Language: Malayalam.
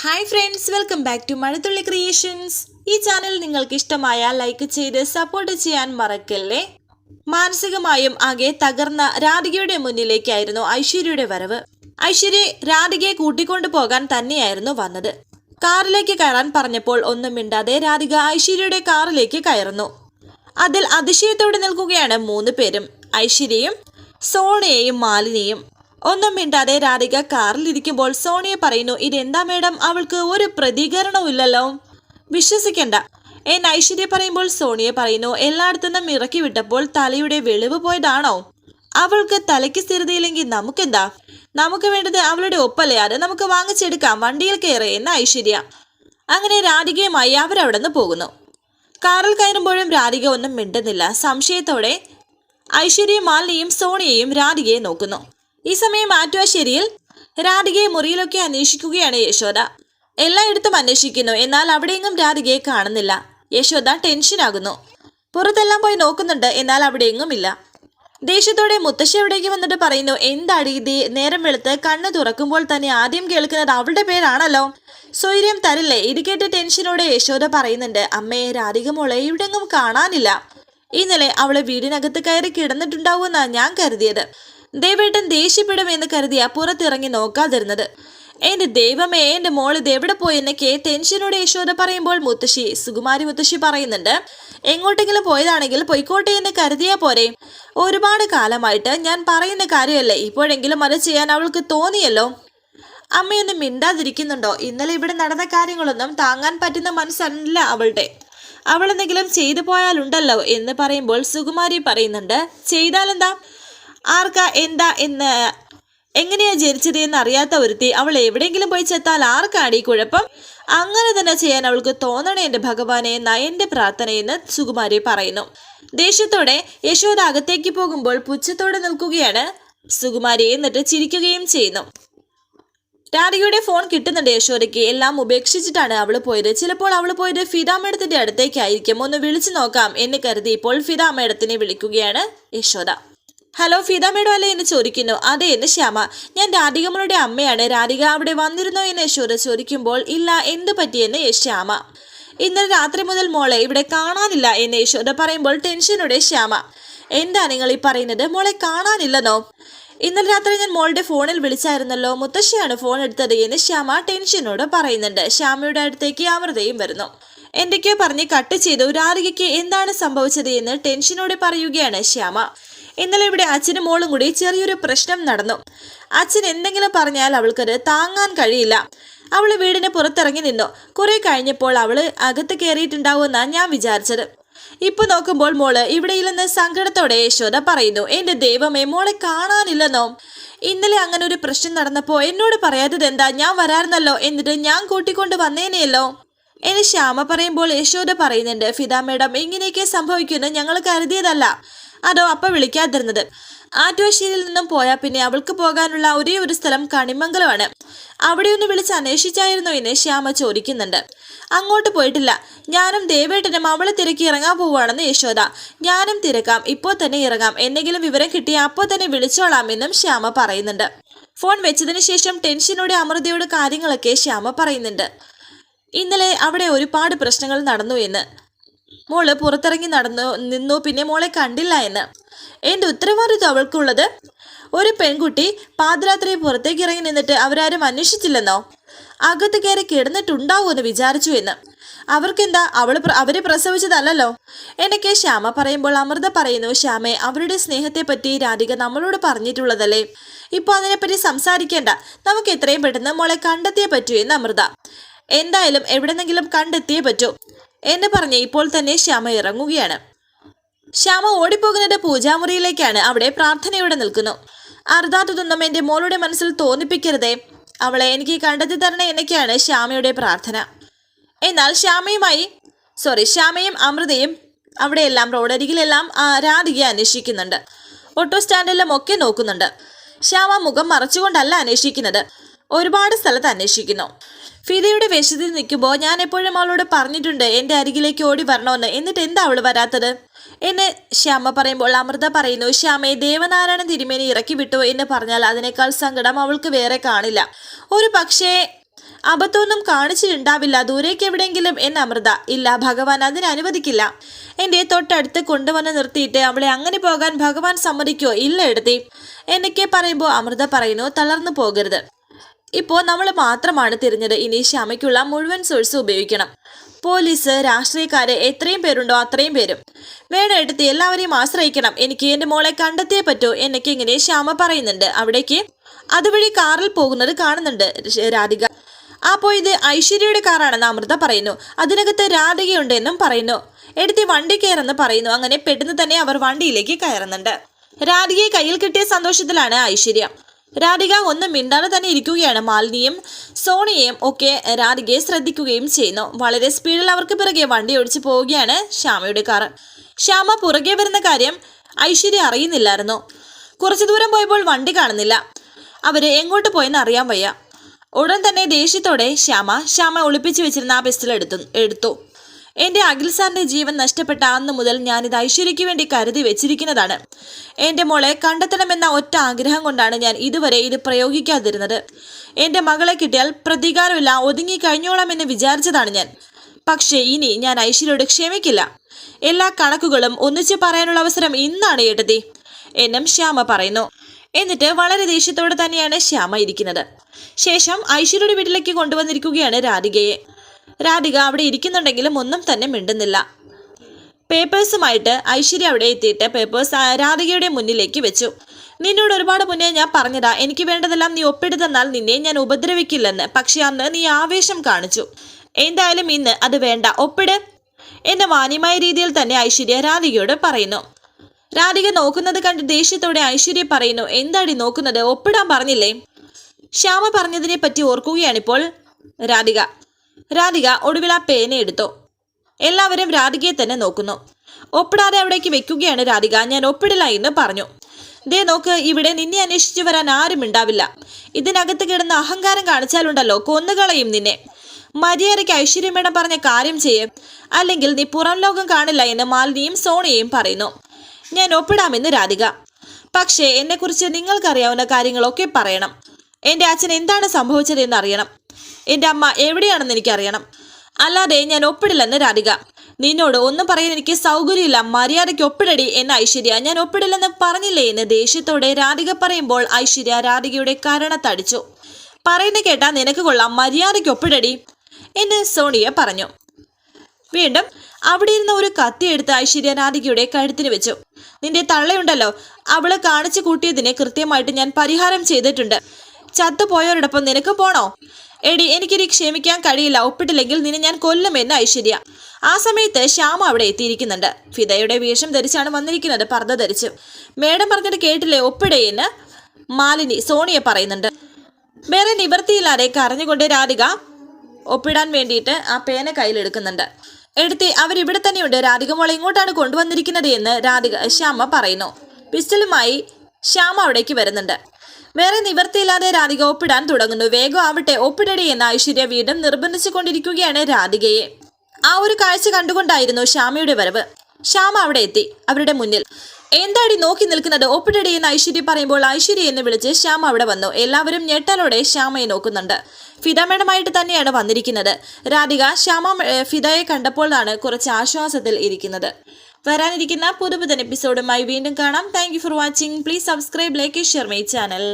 Hi friends welcome back to Mazhathulli creations ഈ ചാനൽ നിങ്ങൾക്ക് ഇഷ്ടമായ ലൈക്ക് ചെയ്ത് സപ്പോർട്ട് ചെയ്യാൻ മറക്കല്ലേ? മാനസികമായും ആകെ തകർന്ന രാധികയുടെ മുന്നിലേക്കായിരുന്നു ഐശ്വര്യയുടെ വരവ്. ഐശ്വര്യ രാധികയെ കൂട്ടിക്കൊണ്ടു പോകാൻ തന്നെയായിരുന്നു വന്നത്. കാറിലേക്ക് കയറാൻ പറഞ്ഞപ്പോൾ ഒന്നും മിണ്ടാതെ രാധിക ഐശ്വര്യയുടെ കാറിലേക്ക് കയറുന്നു. അതിൽ അതിശയത്തോടെ നിൽക്കുകയാണ് മൂന്ന് പേരും. ഐശ്വര്യയും സോണയെയും മാലിനിയും. ഒന്നും മിണ്ടാതെ രാധിക കാറിലിരിക്കുമ്പോൾ സോണിയ പറയുന്നു ഇതെന്താ മേഡം? അവൾക്ക് ഒരു പ്രതികരണവും ഇല്ലല്ലോ വിശ്വസിക്കണ്ട. എൻ ഐശ്വര്യ പറയുമ്പോൾ സോണിയ പറയുന്നു എല്ലായിടത്തുനിന്നും ഇറക്കി വിട്ടപ്പോൾ തലയുടെ വെളിവ് പോയതാണോ? അവൾക്ക് തലയ്ക്ക് സ്ഥിരതയില്ലെങ്കിൽ നമുക്കെന്താ? നമുക്ക് വേണ്ടത് അവളുടെ ഒപ്പല്ലേ? അത് നമുക്ക് വാങ്ങിച്ചെടുക്കാം വണ്ടിയിൽ കയറി എന്ന് ഐശ്വര്യ? അങ്ങനെ രാധികയുമായി അവരവിടെ നിന്ന് പോകുന്നു. കാറിൽ കയറുമ്പോഴും രാധിക ഒന്നും മിണ്ടുന്നില്ല. സംശയത്തോടെ ഐശ്വര്യ മാലിനിയും സോണിയയും രാധികയെ നോക്കുന്നു. ഈ സമയം ആറ്റുവാശ്ശേരിയിൽ രാധികയെ മുറിയിലൊക്കെ അന്വേഷിക്കുകയാണ് യശോദ. എല്ലായിടത്തും അന്വേഷിക്കുന്നു. എന്നാൽ അവിടെയെങ്ങും രാധികയെ കാണുന്നില്ല. യശോദ ടെൻഷനാകുന്നു. പുറത്തെല്ലാം പോയി നോക്കുന്നുണ്ട്. എന്നാൽ അവിടെയെങ്ങും ഇല്ല ദേഷ്യത്തോടെ മുത്തശ്ശി അവിടേക്ക് വന്നിട്ട് പറയുന്നു എന്താടി ഇത്? നേരം വെളുത്ത് കണ്ണ് തുറക്കുമ്പോൾ തന്നെ ആദ്യം കേൾക്കുന്നത് അവളുടെ പേരാണല്ലോ. സ്വൈര്യം തരില്ലേ? ഇത് കേട്ട് ടെൻഷനോടെ യശോദ പറയുന്നുണ്ട് അമ്മയെ രാധിക മോളെ ഇവിടെങ്ങും കാണാനില്ല. ഇന്നലെ അവളെ വീടിനകത്ത് കയറി കിടന്നിട്ടുണ്ടാവുമെന്നാണ് ഞാൻ കരുതിയത്. ദേവേട്ടൻ ദേഷ്യപ്പെടുമെന്ന് കരുതിയ പുറത്തിറങ്ങി നോക്കാതിരുന്നത്. എന്റെ ദൈവമേ എന്റെ മോൾ ഇത് എവിടെ പോയി എന്നൊക്കെ ടെൻഷനോടെ യശോദ പറയുമ്പോൾ മുത്തശ്ശി സുകുമാരി മുത്തശ്ശി പറയുന്നുണ്ട് എങ്ങോട്ടെങ്കിലും പോയതാണെങ്കിൽ പൊയ്ക്കോട്ടെ എന്ന് കരുതിയാ പോരെ. ഒരുപാട് കാലമായിട്ട് ഞാൻ പറയുന്ന കാര്യമല്ലേ ഇപ്പോഴെങ്കിലും അത് ചെയ്യാൻ അവൾക്ക് തോന്നിയല്ലോ. അമ്മയൊന്നും മിണ്ടാതിരിക്കുന്നുണ്ടോ? ഇന്നലെ ഇവിടെ നടന്ന കാര്യങ്ങളൊന്നും താങ്ങാൻ പറ്റുന്ന മനസ്സല്ല അവളുടെ. അവളെന്തെങ്കിലും ചെയ്തു പോയാലുണ്ടല്ലോ എന്ന് പറയുമ്പോൾ സുകുമാരി പറയുന്നുണ്ട് ചെയ്താലെന്താ? ആർക്കാ എന്താ എന്ന് എങ്ങനെയാ ജനിച്ചത് എന്ന് അറിയാത്ത ഒരുത്തി അവൾ എവിടെയെങ്കിലും പോയി ചെത്താൽ ആർക്കാടി കുഴപ്പം? അങ്ങനെ തന്നെ ചെയ്യാൻ അവൾക്ക് തോന്നണേ എന്റെ ഭഗവാനെ നയന്റെ പ്രാർത്ഥനയെന്ന് സുകുമാരി പറയുന്നു. ദേഷ്യത്തോടെ യശോദ അകത്തേക്ക് പോകുമ്പോൾ പുച്ഛത്തോടെ നിൽക്കുകയാണ് സുകുമാരി എന്നിട്ട് ചിരിക്കുകയും ചെയ്യുന്നു. രാധികയുടെ ഫോൺ കിട്ടുന്നുണ്ട് യശോദയ്ക്ക്. എല്ലാം ഉപേക്ഷിച്ചിട്ടാണ് അവൾ പോയത്. ചിലപ്പോൾ അവൾ പോയത് ഫിദ മേഡത്തിന്റെ അടുത്തേക്കായിരിക്കും. ഒന്ന് വിളിച്ചു നോക്കാം എന്ന് കരുതി ഇപ്പോൾ ഫിദ മേഡത്തിനെ വിളിക്കുകയാണ് യശോദ. ഹലോ ഫിദ മേഡം അല്ലേ എന്ന് ചോദിക്കുന്നു. അതെ എന്ന് ശ്യാമ. ഞാൻ രാധികമ്മളുടെ അമ്മയാണ്. രാധിക അവിടെ വന്നിരുന്നോ എന്ന് യശോദ ചോദിക്കുമ്പോൾ ഇല്ല എന്ത് പറ്റിയെന്ന് ശ്യാമ. ഇന്നലെ രാത്രി മുതൽ മോളെ ഇവിടെ കാണാനില്ല എന്ന് യശോദ പറയുമ്പോൾ ടെൻഷനോടെ ശ്യാമ. എന്താ നിങ്ങൾ ഈ പറയുന്നത്? മോളെ കാണാനില്ലെന്നോ? ഇന്നലെ രാത്രി ഞാൻ മോളുടെ ഫോണിൽ വിളിച്ചായിരുന്നല്ലോ. മുത്തശ്ശിയാണ് ഫോൺ എടുത്തത് എന്ന് ശ്യാമ ടെൻഷനോട് പറയുന്നുണ്ട്. ശ്യാമയുടെ അടുത്തേക്ക് അമൃതയും വരുന്നു. എന്തൊക്കെയോ പറഞ്ഞ് കട്ട് ചെയ്തു. രാധികയ്ക്ക് എന്താണ് സംഭവിച്ചത് എന്ന് ടെൻഷനോടെ പറയുകയാണ് ശ്യാമ. ഇന്നലെ ഇവിടെ അച്ഛനും മോളും കൂടി ചെറിയൊരു പ്രശ്നം നടന്നു. അച്ഛൻ എന്തെങ്കിലും പറഞ്ഞാൽ അവൾക്കത് താങ്ങാൻ കഴിയില്ല. അവൾ വീടിന് പുറത്തിറങ്ങി നിന്നു. കുറെ കഴിഞ്ഞപ്പോൾ അവൾ അകത്ത് കയറിയിട്ടുണ്ടാവുമെന്നാണ് ഞാൻ വിചാരിച്ചത്. ഇപ്പൊ നോക്കുമ്പോൾ മോൾ ഇവിടെയില്ലെന്ന് സങ്കടത്തോടെ യശോദ പറയുന്നു. എന്റെ ദൈവമേ മോളെ കാണാനില്ലെന്നോ? ഇന്നലെ അങ്ങനെ ഒരു പ്രശ്നം നടന്നപ്പോ എന്നോട് പറയാത്തത് എന്താ ഞാൻ വരാറുന്നല്ലോ എന്നിട്ട് ഞാൻ കൂട്ടിക്കൊണ്ട് വന്നേനെയല്ലോ? എന്നെ ശ്യാമ പറയുമ്പോൾ യശോദ പറയുന്നുണ്ട് ഫിദ മേഡം ഇങ്ങനെയൊക്കെ സംഭവിക്കുന്നു ഞങ്ങൾ കരുതിയതല്ല. അതോ അപ്പ വിളിക്കാതിരുന്നത്? ആറ്റുവശ്ശേരിയിൽ നിന്നും പോയാൽ പിന്നെ അവൾക്ക് പോകാനുള്ള ഒരേ ഒരു സ്ഥലം കണിമംഗലമാണ്. അവിടെ ഒന്ന് വിളിച്ച് അന്വേഷിച്ചായിരുന്നു എന്നെ ശ്യാമ ചോദിക്കുന്നുണ്ട്. അങ്ങോട്ട് പോയിട്ടില്ല. ഞാനും ദേവേട്ടനും അവളെ തിരക്കി ഇറങ്ങാൻ പോവുകയാണെന്ന് യശോദ. ഞാനും തിരക്കാം. ഇപ്പോൾ തന്നെ ഇറങ്ങാം. എന്തെങ്കിലും വിവരം കിട്ടിയാൽ അപ്പോൾ തന്നെ വിളിച്ചോളാമെന്നും ശ്യാമ പറയുന്നുണ്ട്. ഫോൺ വെച്ചതിന് ശേഷം ടെൻഷനോടെ അമൃതയോട് കാര്യങ്ങളൊക്കെ ശ്യാമ പറയുന്നുണ്ട്. ഇന്നലെ അവിടെ ഒരുപാട് പ്രശ്നങ്ങൾ നടന്നു എന്ന്. മോൾ പുറത്തിറങ്ങി നടന്നു നിന്നു പിന്നെ മോളെ കണ്ടില്ല എന്ന്. എന്റെ ഉത്തരവാദിത്വം അവൾക്കുള്ളത് ഒരു പെൺകുട്ടി പാതിരാത്രി പുറത്തേക്ക് ഇറങ്ങി നിന്നിട്ട് അവരാരും അന്വേഷിച്ചില്ലെന്നോ? അകത്ത് കയറി കിടന്നിട്ടുണ്ടാവുമെന്ന് വിചാരിച്ചു എന്ന്. അവർക്കെന്താ? അവൾ അവർ പ്രസവിച്ചതല്ലല്ലോ? എന്നൊക്കെ ശ്യാമ പറയുമ്പോൾ അമൃത പറയുന്നു ശ്യാമെ അവരുടെ സ്നേഹത്തെ പറ്റി രാധിക നമ്മളോട് പറഞ്ഞിട്ടുള്ളതല്ലേ? ഇപ്പൊ അതിനെപ്പറ്റി സംസാരിക്കേണ്ട. നമുക്ക് എത്രയും പെട്ടെന്ന് മോളെ കണ്ടെത്തിയേ പറ്റൂ എന്ന് അമൃത. എന്തായാലും എവിടെന്നെങ്കിലും കണ്ടെത്തിയേ പറ്റൂ. എന്ന് പറഞ്ഞ് ഇപ്പോൾ തന്നെ ശ്യാമ ഇറങ്ങുകയാണ്. ശ്യാമ ഓടിപ്പോകുന്നത് പൂജാമുറിയിലേക്കാണ്. അവിടെ പ്രാർത്ഥനയോടെ നിൽക്കുന്നു. അർദ്ധാത്തതൊന്നും എന്റെ മോളുടെ മനസ്സിൽ തോന്നിപ്പിക്കരുതേ. അവളെ എനിക്ക് കണ്ടെത്തി തരണേ എന്നൊക്കെയാണ് ശ്യാമയുടെ പ്രാർത്ഥന. എന്നാൽ ശ്യാമയുമായി സോറി ശ്യാമയും അമൃതയും അവിടെയെല്ലാം റോഡരികിലെല്ലാം രാധികയെ അന്വേഷിക്കുന്നുണ്ട്. ഓട്ടോ സ്റ്റാൻഡിലും ഒക്കെ നോക്കുന്നുണ്ട്. ശ്യാമ മുഖം മറച്ചുകൊണ്ടല്ല അന്വേഷിക്കുന്നത്. ഒരുപാട് സ്ഥലത്ത് അന്വേഷിക്കുന്നു. ഫിദയുടെ വേഷത്തിൽ നിൽക്കുമ്പോൾ ഞാൻ എപ്പോഴും അവളോട് പറഞ്ഞിട്ടുണ്ട് എന്റെ അരികിലേക്ക് ഓടി വരണമെന്ന്. എന്നിട്ട് എന്താ അവൾ വരാത്തത്? എന്ന് ശ്യാമ പറയുമ്പോൾ അമൃത പറയുന്നു ശ്യാമയെ ദേവനാരായണൻ തിരുമേനി ഇറക്കി വിട്ടു എന്ന് പറഞ്ഞാൽ അതിനേക്കാൾ സങ്കടം അവൾക്ക് വേറെ കാണില്ല. ഒരു പക്ഷേ അബദ്ധമൊന്നും കാണിച്ചിട്ടുണ്ടാവില്ല. ദൂരേക്ക് എവിടെയെങ്കിലും എന്ന് അമൃത ഇല്ല ഭഗവാൻ അതിന് അനുവദിക്കില്ല. എന്റെ തൊട്ടടുത്ത് കൊണ്ടുവന്ന് നിർത്തിയിട്ട് അവളെ അങ്ങനെ പോകാൻ ഭഗവാൻ സമ്മതിക്കോ? ഇല്ല എടുത്തി. എന്നൊക്കെ പറയുമ്പോൾ അമൃത പറയുന്നു തളർന്നു പോകരുത്. ഇപ്പോൾ നമ്മൾ മാത്രമാണ് തിരഞ്ഞത്. ഇനി ക്ഷമയ്ക്കുള്ള മുഴുവൻ സോഴ്സ് ഉപയോഗിക്കണം. പോലീസ് രാഷ്ട്രീയക്കാര് എത്രയും പേരുണ്ടോ അത്രയും പേരും. വേണം എടുത്ത് എല്ലാവരെയും ആശ്രയിക്കണം. എനിക്ക് എന്റെ മോളെ കണ്ടെത്തിയേ പറ്റൂ. എന്നൊക്കെ ഇങ്ങനെ ശ്യാമ പറയുന്നുണ്ട്. അവിടേക്ക് അതുവഴി കാറിൽ പോകുന്നത് കാണുന്നുണ്ട് രാധിക. അപ്പോൾ ഇത് ഐശ്വര്യയുടെ കാറാണെന്ന് അമൃത പറയുന്നു. അതിനകത്ത് രാധികയുണ്ട് എന്നും പറയുന്നു. എടുത്തി വണ്ടി കയറെന്ന് പറയുന്നു. അങ്ങനെ പെട്ടെന്ന് തന്നെ അവർ വണ്ടിയിലേക്ക് കയറുന്നുണ്ട്. രാധികയെ കയ്യിൽ കിട്ടിയ സന്തോഷത്തിലാണ് ഐശ്വര്യ. രാധിക ഒന്നും മിണ്ടാതെ തന്നെ ഇരിക്കുകയാണ്. മാലിനിയും സോണിയയും ഒക്കെ രാധികയെ ശ്രദ്ധിക്കുകയും ചെയ്യുന്നു. വളരെ സ്പീഡിൽ അവർക്ക് പിറകെ വണ്ടി ഓടിച്ചു പോവുകയാണ് ശ്യാമയുടെ കാർ ശ്യാമ പുറകെ വരുന്ന കാര്യം ഐശ്വര്യ അറിയുന്നില്ലായിരുന്നു. കുറച്ചു ദൂരം പോയപ്പോൾ വണ്ടി കാണുന്നില്ല. അവർ എങ്ങോട്ട് പോയെന്ന് അറിയാൻ വയ്യ. ഉടൻ തന്നെ ദേഷ്യത്തോടെ ശ്യാമ ശ്യാമ ഒളിപ്പിച്ചു വെച്ചിരുന്ന ആ പിസ്റ്റൾ എടുത്തു എടുത്തു. എന്റെ അഖിൽ സാറിന്റെ ജീവൻ നഷ്ടപ്പെട്ട അന്ന് മുതൽ ഞാനിത് ഐശ്വര്യയ്ക്ക് വേണ്ടി കരുതി വെച്ചിരിക്കുന്നതാണ്. എന്റെ മോളെ കണ്ടെത്തണമെന്ന ഒറ്റ ആഗ്രഹം കൊണ്ടാണ് ഞാൻ ഇതുവരെ ഇത് പ്രയോഗിക്കാതിരുന്നത്. എന്റെ മകളെ കിട്ടിയാൽ പ്രതികാരമില്ല ഒതുങ്ങി കഴിഞ്ഞോളാമെന്ന് വിചാരിച്ചതാണ് ഞാൻ. പക്ഷേ ഇനി ഞാൻ ഐശ്വര്യയോട് ക്ഷമിക്കില്ല. എല്ലാ കണക്കുകളും ഒന്നിച്ചു പറയാനുള്ള അവസരം ഇന്നാണ് ഏട്ടതി എന്നും ശ്യാമ പറയുന്നു. എന്നിട്ട് വളരെ ദേഷ്യത്തോടെ തന്നെയാണ് ശ്യാമ ഇരിക്കുന്നത്. ശേഷം ഐശ്വര്യയുടെ വീട്ടിലേക്ക് കൊണ്ടുവന്നിരിക്കുകയാണ് രാധികയെ. രാധിക അവിടെ ഇരിക്കുന്നുണ്ടെങ്കിലും ഒന്നും തന്നെ മിണ്ടുന്നില്ല. പേപ്പേഴ്സുമായിട്ട് ഐശ്വര്യ അവിടെ എത്തിയിട്ട് പേപ്പേഴ്സ് രാധികയുടെ മുന്നിലേക്ക് വെച്ചു. നിന്നോട് ഒരുപാട് മുന്നേ ഞാൻ പറഞ്ഞതാ. എനിക്ക് വേണ്ടതെല്ലാം നീ ഒപ്പിട്ട് തന്നാൽ നിന്നെ ഞാൻ ഉപദ്രവിക്കില്ലെന്ന്. പക്ഷെ അന്ന് നീ ആവേശം കാണിച്ചു. എന്തായാലും ഇന്ന് അത് വേണ്ട. ഒപ്പിട്. എന്ന മാന്യമായ രീതിയിൽ തന്നെ ഐശ്വര്യ രാധികയോട് പറയുന്നു. രാധിക നോക്കുന്നത് കണ്ട് ദേഷ്യത്തോടെ ഐശ്വര്യ പറയുന്നു എന്താടി നോക്കുന്നത്? ഒപ്പിടാൻ പറഞ്ഞില്ലേ? ശ്യാമ പറഞ്ഞതിനെ പറ്റി ഓർക്കുകയാണിപ്പോൾ രാധിക. രാധിക ഒടുവിൽ ആ പേന എടുത്തു. എല്ലാവരും രാധികയെ തന്നെ നോക്കുന്നു. ഒപ്പിടാതെ അവിടേക്ക് വെക്കുകയാണ് രാധിക. ഞാൻ ഒപ്പിടില്ല എന്ന് പറഞ്ഞു. ദേ നോക്ക് ഇവിടെ നിന്നെ അന്വേഷിച്ചു വരാൻ ആരും ഉണ്ടാവില്ല. ഇതിനകത്ത് കിടന്ന് അഹങ്കാരം കാണിച്ചാലുണ്ടല്ലോ കൊന്നുകളയും നിന്നെ. മര്യാദയ്ക്ക് ഐശ്വര്യം മേഡം പറഞ്ഞ കാര്യം ചെയ്യേ. അല്ലെങ്കിൽ നീ പുറം ലോകം കാണില്ല എന്ന് മാലിനിയും സോണിയയും പറയുന്നു. ഞാൻ ഒപ്പിടാമെന്ന് രാധിക. പക്ഷേ എന്നെക്കുറിച്ച് നിങ്ങൾക്കറിയാവുന്ന കാര്യങ്ങളൊക്കെ പറയണം. എന്റെ അച്ഛൻ എന്താണ് സംഭവിച്ചതെന്ന് അറിയണം. എന്റെ അമ്മ എവിടെയാണെന്ന് എനിക്കറിയണം. അല്ലാതെ ഞാൻ ഒപ്പിടില്ലെന്ന് രാധിക. നിന്നോട് ഒന്നും പറയാൻ എനിക്ക് സൗകര്യമില്ല. മര്യാദയ്ക്ക് ഒപ്പിടടി എന്ന് ഐശ്വര്യ. ഞാൻ ഒപ്പിടില്ലെന്ന് പറഞ്ഞില്ലേ എന്ന് ദേഷ്യത്തോടെ രാധിക പറയുമ്പോൾ ഐശ്വര്യ രാധികയുടെ കരണത്തടിച്ചു പറയുന്ന കേട്ടാ നിനക്ക് കൊള്ളാം. മര്യാദയ്ക്ക് ഒപ്പിടടി എന്ന് സോണിയ പറഞ്ഞു. വീണ്ടും അവിടെ ഇരുന്ന ഒരു കത്തി എടുത്ത് ഐശ്വര്യ രാധികയുടെ കഴുത്തിന് വെച്ചു. നിന്റെ തള്ളയുണ്ടല്ലോ. അവൾ കാണിച്ചു കൂട്ടിയതിനെ കൃത്യമായിട്ട് ഞാൻ പരിഹാരം ചെയ്തിട്ടുണ്ട്. ചത്തുപോയവരോടൊപ്പം നിനക്ക് പോണോ? എടി എനിക്കിനി ക്ഷമിക്കാൻ കഴിയില്ല. ഒപ്പിട്ടില്ലെങ്കിൽ നിന്നെ ഞാൻ കൊല്ലുമെന്ന് ഐശ്വര്യ. ആ സമയത്ത് ശ്യാമ അവിടെ എത്തിയിരിക്കുന്നുണ്ട്. ഫിദയുടെ വേഷം ധരിച്ചാണ് വന്നിരിക്കുന്നത് പർദ്ദ ധരിച്ച്. മേഡം പറഞ്ഞിട്ട് കേട്ടില്ലേ? ഒപ്പിടേന്ന് മാലിനി സോണിയെ പറയുന്നുണ്ട്. വേറെ നിവൃത്തിയില്ലാതെ കരഞ്ഞുകൊണ്ട് രാധിക ഒപ്പിടാൻ വേണ്ടിയിട്ട് ആ പേന കയ്യിലെടുക്കുന്നുണ്ട്. എടുത്തി അവരിവിടെ തന്നെയുണ്ട്. രാധിക മോളെ ഇങ്ങോട്ടാണ് കൊണ്ടുവന്നിരിക്കുന്നത് എന്ന് രാധിക ശ്യാമ പറയുന്നു. പിസ്റ്റളുമായി ശ്യാമ അവിടേക്ക് വരുന്നുണ്ട്. വേറെ നിവർത്തിയില്ലാതെ രാധിക ഒപ്പിടാൻ തുടങ്ങുന്നു. വേഗം ആവട്ടെ ഒപ്പിടടി എന്ന് ഐശ്വര്യ വീണ്ടും നിർബന്ധിച്ചു കൊണ്ടിരിക്കുകയാണ് രാധികയെ. ആ ഒരു കാഴ്ച കണ്ടുകൊണ്ടായിരുന്നു ശ്യാമയുടെ വരവ്. ശ്യാമ അവിടെ എത്തി അവരുടെ മുന്നിൽ. എന്താടി നോക്കി നിൽക്കുന്നത്? ഒപ്പിടടി എന്ന് ഐശ്വര്യ പറയുമ്പോൾ ഐശ്വര്യ എന്ന് വിളിച്ച് ശ്യാമ അവിടെ വന്നു. എല്ലാവരും ഞെട്ടലോടെ ശ്യാമയെ നോക്കുന്നുണ്ട്. ഫിദ മേഡമായിട്ട് തന്നെയാണ് വന്നിരിക്കുന്നത്. രാധിക ശ്യാമ ഫിതയെ കണ്ടപ്പോഴാണ് കുറച്ച് ആശ്വാസത്തിൽ ഇരിക്കുന്നത്. വരാനിരിക്കുന്ന പുതുപുതൻ എപ്പിസോഡുമായി വീണ്ടും കാണാം. Thank for watching please subscribe like share my channel